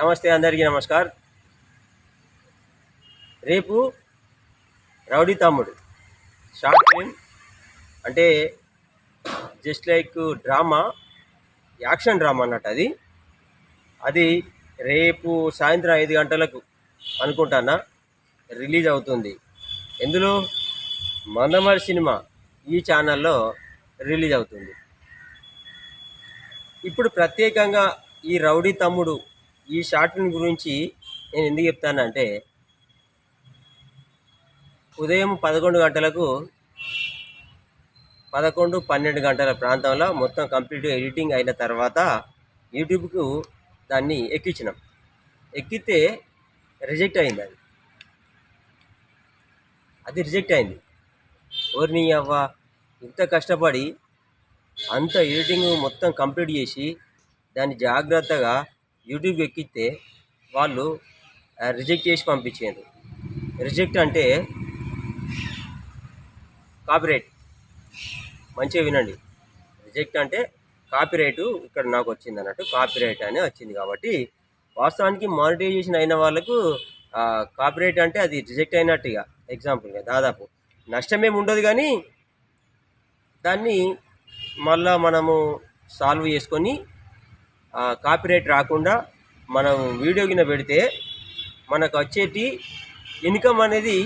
నమస్తే అందరికీ నమస్కార్. రేపు రౌడీ తమ్ముడు షార్ట్ ఫిలిం అంటే just like drama action drama అన్నట్టు అది. అది రేపు సాయంత్రం ఐదు గంటలకు అనుకుంటానా రిలీజ్ అవుతుంది. ఎందులో మందమరి సినిమా ఈ ఛానల్లో రిలీజ్ అవుతుంది. ఇప్పుడు ప్రత్యేకంగా ఈ రౌడీ తమ్ముడు ఈ షార్ట్ ఫిల్మ్ గురించి నేను ఎందుకు చెప్తానంటే ఉదయం పదకొండు గంటలకు పదకొండు పన్నెండు గంటల ప్రాంతంలో మొత్తం కంప్లీట్ ఎడిటింగ్ అయిన తర్వాత యూట్యూబ్కు దాన్ని ఎక్కించినాం. ఎక్కితే రిజెక్ట్ అయింది అది. అది రిజెక్ట్ అయింది. ఓర్ని అవ్వ ఇంత కష్టపడి అంత ఎడిటింగ్ మొత్తం కంప్లీట్ చేసి దాన్ని జాగ్రత్తగా యూట్యూబ్ ఎక్కిస్తే వాళ్ళు రిజెక్ట్ చేసి పంపించారు రిజెక్ట్ అంటే కాపీరైట్. మంచిగా వినండి. రిజెక్ట్ అంటే కాపీరైట్ ఇక్కడ నాకు వచ్చింది అన్నట్టు కాపీరైట్ అని వచ్చింది కాబట్టి వాస్తవానికి మానిటైజేషన్ అయిన వాళ్ళకు కాపీరైట్ అంటే అది రిజెక్ట్ అయినట్టుగా ఎగ్జాంపుల్గా దాదాపు నష్టమేమి ఉండదు కానీ దాన్ని మళ్ళా మనము సాల్వ్ చేసుకొని కాపీరైట్ రాకుండా మనం వీడియో కింద పెడితే మనకు వచ్చేటి ఇన్కమ్ అనేది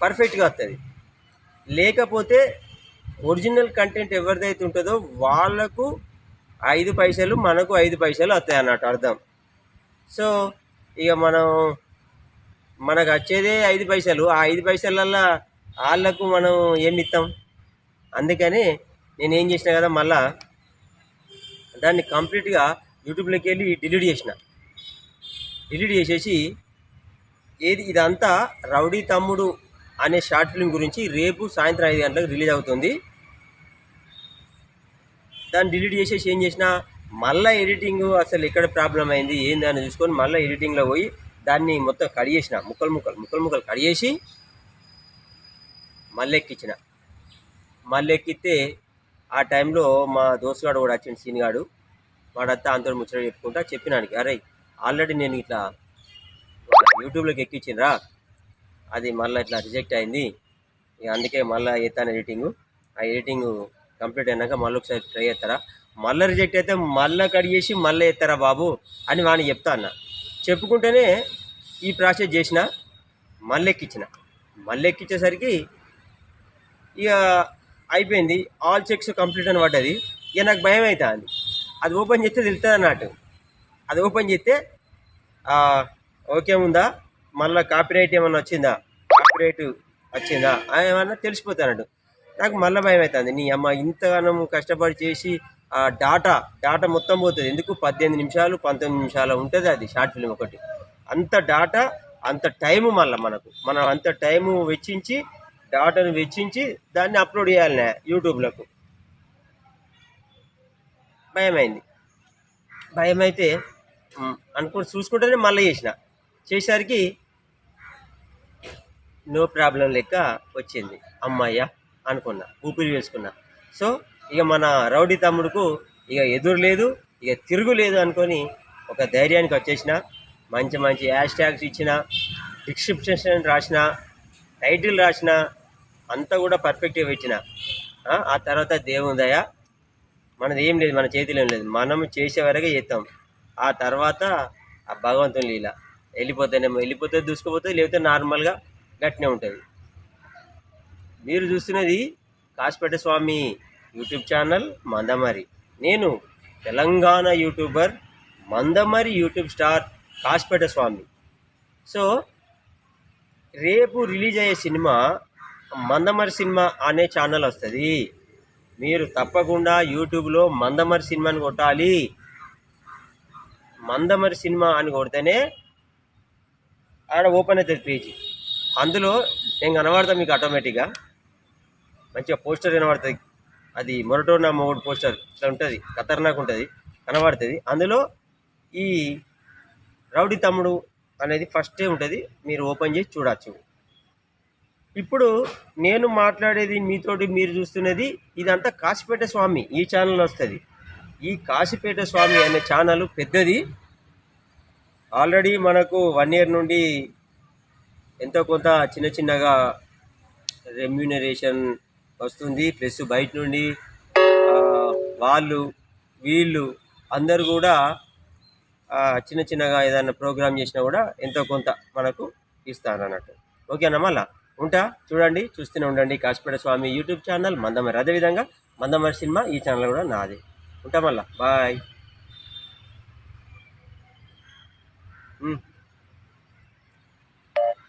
పర్ఫెక్ట్గా వస్తుంది లేకపోతే ఒరిజినల్ కంటెంట్ ఎవరిదైతే ఉంటుందో వాళ్ళకు ఐదు పైసలు మనకు ఐదు పైసలు వస్తాయి అన్నట్టు అర్థం. సో ఇక మనం మనకు వచ్చేదే ఐదు పైసలు ఆ ఐదు పైసలల్లో వాళ్ళకు మనం ఏమి ఇస్తాం? అందుకని నేనేం చేసినా చేసిన కదా మళ్ళీ దాన్ని కంప్లీట్గా యూట్యూబ్లోకి వెళ్ళి డిలీట్ చేసిన. డిలీట్ చేసేసి ఏది ఇదంతా రౌడీ తమ్ముడు అనే షార్ట్ ఫిల్మ్ గురించి రేపు సాయంత్రం ఐదు గంటలకు రిలీజ్ అవుతుంది. దాన్ని డిలీట్ చేసేసి ఏం చేసిన మళ్ళీ ఎడిటింగ్ అసలు ఎక్కడ ప్రాబ్లం అయింది ఏంది అని చూసుకొని మళ్ళీ ఎడిటింగ్లో పోయి దాన్ని మొత్తం కడిగేసిన ముక్కలు ముక్కలు ముక్కలు ముక్కలు కడిగేసి మళ్ళీ ఎక్కించిన. మళ్ళీ ఎక్కితే ఆ టైంలో మా దోస్తుగాడు కూడా వచ్చింది సీనిగాడు వాడంతా అంతా ముచ్చట చెప్పుకుంటా చెప్పినానికి అరే ఆల్రెడీ నేను ఇట్లా యూట్యూబ్లోకి ఎక్కించినరా అది మళ్ళీ ఇట్లా రిజెక్ట్ అయింది. ఇక అందుకే మళ్ళీ ఎత్తాను ఎడిటింగ్. ఆ ఎడిటింగ్ కంప్లీట్ అయినాక మళ్ళీ ఒకసారి ట్రై చేస్తారా? మళ్ళీ రిజెక్ట్ అయితే మళ్ళీ కడిగేసి మళ్ళీ ఎత్తారా బాబు? అని వాడిని చెప్తా అన్న. చెప్పుకుంటేనే ఈ ప్రాసెస్ చేసిన మళ్ళీ ఎక్కించిన. మళ్ళీ ఎక్కించేసరికి ఇక అయిపోయింది. ఆల్ చెక్స్ కంప్లీట్ అని పడ్డది. ఇక నాకు భయం అవుతుంది అది ఓపెన్ చేస్తే తెలుస్తుంది అన్నట్టు. అది ఓపెన్ చేస్తే ఓకే ఉందా? మళ్ళీ కాపీరైట్ ఏమన్నా వచ్చిందా? కాపీరైట్ వచ్చిందా? ఏమన్నా తెలిసిపోతానట్టు నాకు మళ్ళీ భయం అవుతుంది నీ అమ్మ ఇంతగానం కష్టపడి చేసి ఆ డాటా డాటా మొత్తం పోతుంది. ఎందుకు? పద్దెనిమిది నిమిషాలు పంతొమ్మిది నిమిషాలు ఉంటుంది అది షార్ట్ ఫిల్మ్ ఒకటి. అంత డాటా అంత టైము మళ్ళీ మనకు. మనం అంత టైము వెచ్చించి డాటాను వెచ్చించి దాన్ని అప్లోడ్ చేయాలనే యూట్యూబ్లకు. భయమైంది. భయమైతే అనుకుని చూసుకుంటేనే మళ్ళీ చేసిన. చేసేసరికి నో ప్రాబ్లం లెక్క వచ్చింది. అమ్మాయ్యా అనుకున్నా ఊపిరి వేసుకున్నా సో ఇక మన రౌడీ తమ్ముడుకు ఇక ఎదురు లేదు ఇక తిరుగు లేదు అనుకొని ఒక ధైర్యానికి వచ్చేసిన. మంచి మంచి హ్యాష్ ట్యాగ్స్ ఇచ్చిన డిస్క్రిప్షన్ రాసిన టైటిల్ రాసిన అంతా కూడా పర్ఫెక్ట్గా పెట్టిన. ఆ, తర్వాత దేవుందయ మనది ఏం లేదు మన చేతిలో ఏం లేదు. మనం చేసే వరకే చేస్తాం. ఆ తర్వాత ఆ భగవంతుని లీల. వెళ్ళిపోతేనేమో వెళ్ళిపోతే దూసుకుపోతుంది లేకపోతే నార్మల్గా గట్టినే ఉంటుంది. మీరు చూస్తున్నది కాసిపేట స్వామి యూట్యూబ్ ఛానల్ మందమరి. నేను Telangana YouTuber Mandamarri YouTube star Kasipeta Swamy. So రేపు రిలీజ్ అయ్యే సినిమా మందమరి సినిమా అనే ఛానల్ వస్తుంది. మీరు తప్పకుండా యూట్యూబ్లో మందమరి సినిమాని కొట్టాలి. మందమరి సినిమా అని కొడితేనే ఆడ ఓపెన్ అవుతుంది పేజీ అందులో నేను కనబడతా మీకు ఆటోమేటిక్గా మంచిగా పోస్టర్ కనబడుతుంది. అది మొరటో నా మొగుడు పోస్టర్ ఇట్లా ఉంటుంది. ఖతర్నాక్ ఉంటుంది. కనబడుతుంది. అందులో ఈ రౌడీ తమ్ముడు అనేది ఫస్టే ఉంటుంది. మీరు ఓపెన్ చేసి చూడవచ్చు ఇప్పుడు నేను మాట్లాడేది మీతోటి మీరు చూస్తున్నది ఇదంతా కాశీపేట స్వామి ఈ ఛానల్ వస్తుంది. ఈ కాశీపేట స్వామి అనే ఛానల్ పెద్దది. ఆల్రెడీ మనకు వన్ ఇయర్ నుండి ఎంతో కొంత చిన్న చిన్నగా రెమ్యూనరేషన్ వస్తుంది. ప్లస్ బయట నుండి వాళ్ళు వీళ్ళు అందరు కూడా చిన్న చిన్నగా ఏదైనా ప్రోగ్రామ్ చేసినా కూడా ఎంతో కొంత మనకు ఇస్తారు అన్నట్టు ఓకేనా మళ్ళా? ఉంటా? చూడండి చూస్తూనే ఉండండి కాశీపేట స్వామి యూట్యూబ్ ఛానల్ మందమరి అదేవిధంగా మందమరి సినిమా ఈ ఛానల్ కూడా నాది. ఉంటా మళ్ళా. బాయ్.